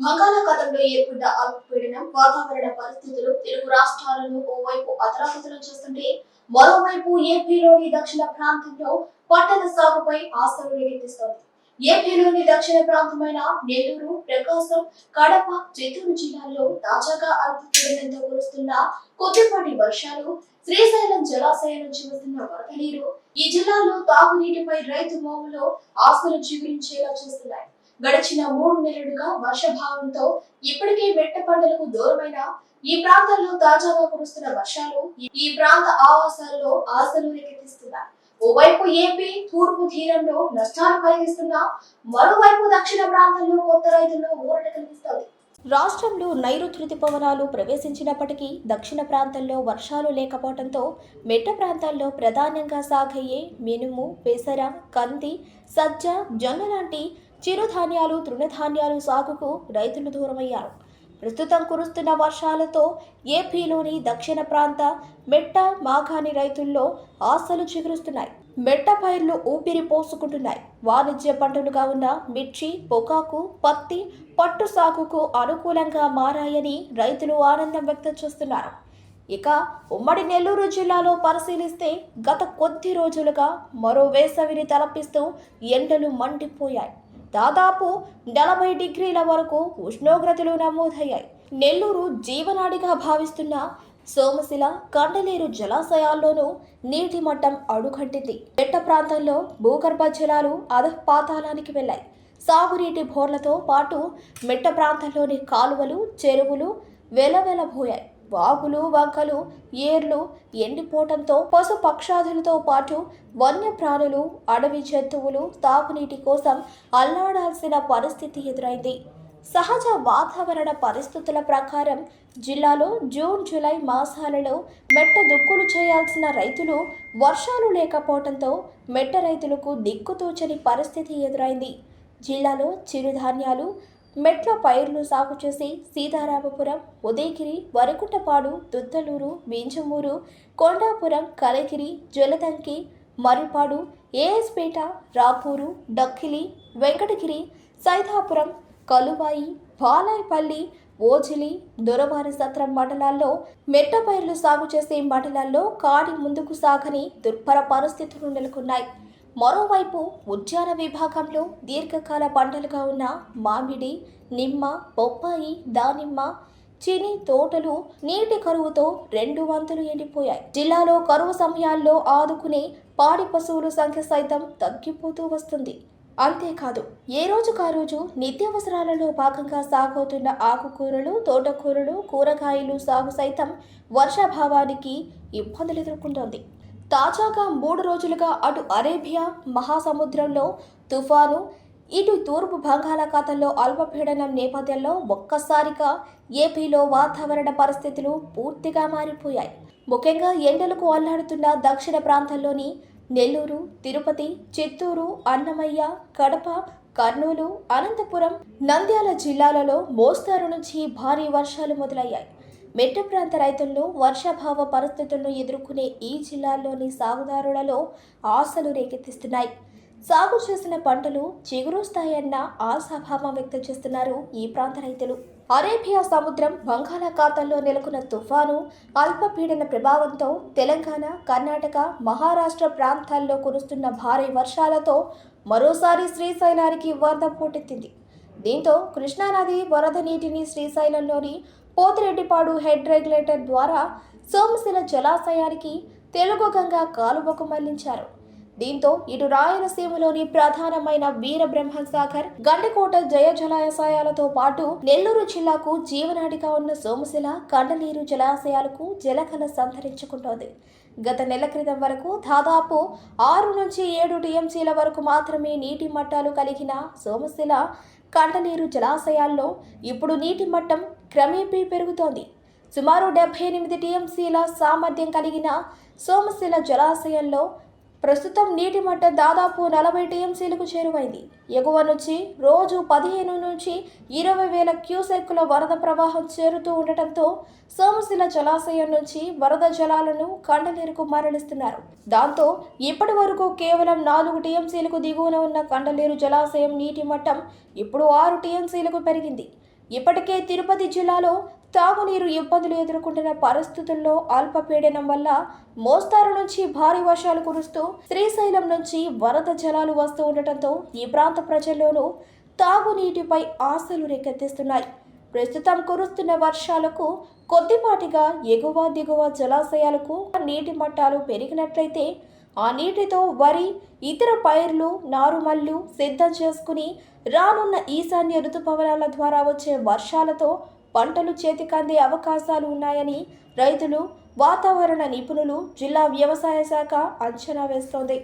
బంగాళాఖాతంలో ఏర్పడ్డ అల్పపీడనం వాతావరణ పరిస్థితులు తెలుగు రాష్ట్రాలను ఓవైపు అతలాకుతలం చేస్తుంటే మరోవైపు ఏపీలోని దక్షిణ ప్రాంతంలో పంటల సాగుపై ఆశలు రేకెత్తిస్తోంది. ఏపీలోని దక్షిణ ప్రాంతమైన నెల్లూరు ప్రకాశం కడప చిత్తూరు జిల్లాల్లో తాజాగా అల్పపీడనంతో కురుస్తున్న కొద్దిపాటి వర్షాలు శ్రీశైలం జలాశయం నుంచి వస్తున్న వరద నీరు ఈ జిల్లాలో తాగునీటిపై రైతు మోములో ఆశలు చిగురించేలా చేస్తున్నాయి. గడిచిన మూడు నెలలుగా వర్షభావంతో ఇప్పటికే మెట్ట పంటలకు దూరమైన ఈ ప్రాంతాల్లో తాజాగా కురుస్తున్న వర్షాలు ఈ- ప్రాంత ఆవాసాల్లో ఆశలు రేకెత్తిస్తున్నాయి. ఓవైపు ఏపీ తూర్పు తీరంలో నష్టాలు కలిగిస్తున్నా మరోవైపు దక్షిణ ప్రాంతంలో కొత్త రైతుల్లో ఊరట కలిగిస్తోంది. రాష్ట్రంలో నైరుతి రుతుపవనాలు ప్రవేశించినప్పటికీ దక్షిణ ప్రాంతంలో వర్షాలు లేకపోవడంతో మెట్ట ప్రాంతాల్లో ప్రధానంగా సాగయ్యే మినుము పెసర కంది సజ్జ జొన్న లాంటి చిరుధాన్యాలు తృణధాన్యాలు సాగుకు రైతులు దూరమయ్యారు. ప్రస్తుతం కురుస్తున్న వర్షాలతో ఏపీలోని దక్షిణ ప్రాంత మెట్ట మాఘాని రైతుల్లో ఆశలు చిగురుస్తున్నాయి. మెట్ట పైర్లు ఊపిరి పోసుకుంటున్నాయి. వాణిజ్య పంటలుగా ఉన్న మిర్చి పొగాకు పత్తి పట్టు సాగుకు అనుకూలంగా మారాయని రైతులు ఆనందం వ్యక్తం చేస్తున్నారు. ఇక ఉమ్మడి నెల్లూరు జిల్లాలో పరిశీలిస్తే గత కొద్ది రోజులుగా మరో వేసవిని తలపిస్తూ ఎండలు మండిపోయాయి. దాదాపు నలభై డిగ్రీల వరకు ఉష్ణోగ్రతలు నమోదయ్యాయి. నెల్లూరు జీవనాడిగా భావిస్తున్న సోమశిల కండలేరు జలాశయాల్లోనూ నీటి మట్టం అడుగంటింది. మెట్ట ప్రాంతంలో భూగర్భ జలాలు అధపాతాళానికి వెళ్ళాయి. సాగునీటి బోర్లతో పాటు మెట్ట ప్రాంతంలోని కాలువలు చెరువులు వెలవెలబోయాయి. వాగులు వంకలు ఏర్లు ఎండిపోవటంతో పశు పక్షాదులతో పాటు వన్యప్రాణులు అడవి జంతువులు తాగునీటి కోసం అల్లాడాల్సిన పరిస్థితి ఎదురైంది. సహజ వాతావరణ పరిస్థితుల ప్రకారం జిల్లాలో జూన్ జూలై మాసాలలో మెట్ట దుక్కులు చేయాల్సిన రైతులు వర్షాలు లేకపోవడంతో మెట్ట రైతులకు దిక్కుతోచని పరిస్థితి ఎదురైంది. జిల్లాలో చిరుధాన్యాలు మెట్ల పైర్లు సాగు చేసి సీతారామపురం ఉదయగిరి వరకుంటపాడు దుద్దలూరు మింజమూరు కొండాపురం కలగిరి జలదంకి మరిపాడు ఏఎస్పేట రాపూరు డక్కిలి వెంకటగిరి సైదాపురం కలువాయి బాలాయపల్లి ఓజిలి దొరవారి సత్రం మండలాల్లో మెట్ట పైర్లు సాగు చేసే మండలాల్లో కాడి ముందుకు సాగని దుర్భర పరిస్థితులు నెలకొన్నాయి. మరోవైపు ఉద్యాన విభాగంలో దీర్ఘకాల పంటలుగా ఉన్న మామిడి నిమ్మ బొప్పాయి దానిమ్మ చిని తోటలు నీటి కరువుతో రెండు వంతులు ఎండిపోయాయి. జిల్లాలో కరువు సమయాల్లో ఆదుకునే పాడి పశువుల సంఖ్య సైతం తగ్గిపోతూ వస్తుంది. అంతేకాదు ఏ రోజుకా రోజు నిత్యావసరాలలో భాగంగా సాగవుతున్న ఆకుకూరలు తోటకూరలు కూరగాయలు సాగు సైతం వర్షాభావానికి ఇబ్బందులు ఎదుర్కొంటోంది. తాజాగా మూడు రోజులుగా అటు అరేబియా మహాసముద్రంలో తుఫాను ఇటు తూర్పు బంగాళాఖాతంలో అల్పపీడనం నేపథ్యంలో ఒక్కసారిగా ఏపీలో వాతావరణ పరిస్థితులు పూర్తిగా మారిపోయాయి. ముఖ్యంగా ఎండలకు అల్లాడుతున్న దక్షిణ ప్రాంతంలోని నెల్లూరు తిరుపతి చిత్తూరు అన్నమయ్య కడప కర్నూలు అనంతపురం నంద్యాల జిల్లాలలో మోస్తారు నుంచి భారీ వర్షాలు మొదలయ్యాయి. మెట్ట ప్రాంత రైతుల్లో వర్షాభావ పరిస్థితులను ఎదుర్కొనే ఈ జిల్లాల్లోని సాగుదారులలో ఆశలు రేకెత్తిస్తున్నాయి. సాగు చేసిన పంటలు చిగురుస్తాయన్న ఆశాభావం వ్యక్తం చేస్తున్నారు ఈ ప్రాంత రైతులు. అరేబియా సముద్రం బంగాళాఖాతంలో నెలకొన్న తుఫాను అల్పపీడన ప్రభావంతో తెలంగాణ కర్ణాటక మహారాష్ట్ర ప్రాంతాల్లో కురుస్తున్న భారీ వర్షాలతో మరోసారి శ్రీశైలానికి వరద పోటెత్తింది. దీంతో కృష్ణానది వరద నీటిని శ్రీశైలంలోని పోతిరెడ్డిపాడు హెడ్ రెగ్యులేటర్ ద్వారా సోమశిల జలాశయానికి తెలుగు గంగా కాలువకు మళ్ళించారు. దీంతో ఇటు రాయలసీమలోని ప్రధానమైన వీరబ్రహ్మ సాగర్ గండికోట జయ జలాశయాలతో పాటు నెల్లూరు జిల్లాకు జీవనాడిగా ఉన్న సోమశిల కండలీరు జలాశయాలకు జలకళ సంతరించుకుంటోంది. గత నెల క్రితం వరకు దాదాపు ఆరు నుంచి ఏడు టీఎంసీల వరకు మాత్రమే నీటి మట్టాలు కలిగిన సోమశిల కండలీరు జలాశయాల్లో ఇప్పుడు నీటి మట్టం క్రమేపీ పెరుగుతోంది. సుమారు డెబ్బై ఎనిమిది టీఎంసీల సామర్థ్యం కలిగిన సోమశిల జలాశయంలో ప్రస్తుతం నీటి మట్టం దాదాపు నలభై టీఎంసీలకు చేరువైంది. ఎగువ నుంచి రోజు పదిహేను నుంచి ఇరవై వేల క్యూసెక్కుల వరద ప్రవాహం చేరుతూ ఉండటంతో సోమశిల జలాశయం నుంచి వరద జలాలను కండలేరుకు మరలిస్తున్నారు. దాంతో ఇప్పటి వరకు కేవలం నాలుగు టీఎంసీలకు దిగువన ఉన్న కండలేరు జలాశయం నీటి మట్టం ఇప్పుడు ఆరు టీఎంసీలకు పెరిగింది. ఇప్పటికే తిరుపతి జిల్లాలో తాగునీరు ఇబ్బందులు ఎదుర్కొంటున్న పరిస్థితుల్లో అల్పపీడనం వల్ల మోస్తారు నుంచి భారీ వర్షాలు కురుస్తూ శ్రీశైలం నుంచి వరద జలాలు వస్తూ ఉండటంతో ఈ ప్రాంత ప్రజల్లోనూ తాగునీటిపై ఆశలు రేకెత్తిస్తున్నాయి. ప్రస్తుతం కురుస్తున్న వర్షాలకు కొద్దిపాటిగా ఎగువ దిగువ జలాశయాలకు నీటి మట్టాలు పెరిగినట్లయితే ఆ నీటితో వరి ఇతర పైర్లు నారుమల్లు సిద్ధం చేసుకుని రానున్న ఈశాన్య ఋతుపవనాల ద్వారా వచ్చే వర్షాలతో పంటలు చేతికందే అవకాశాలు ఉన్నాయని రైతులు వాతావరణ నిపుణులు జిల్లా వ్యవసాయ శాఖ అంచనా వేస్తోంది.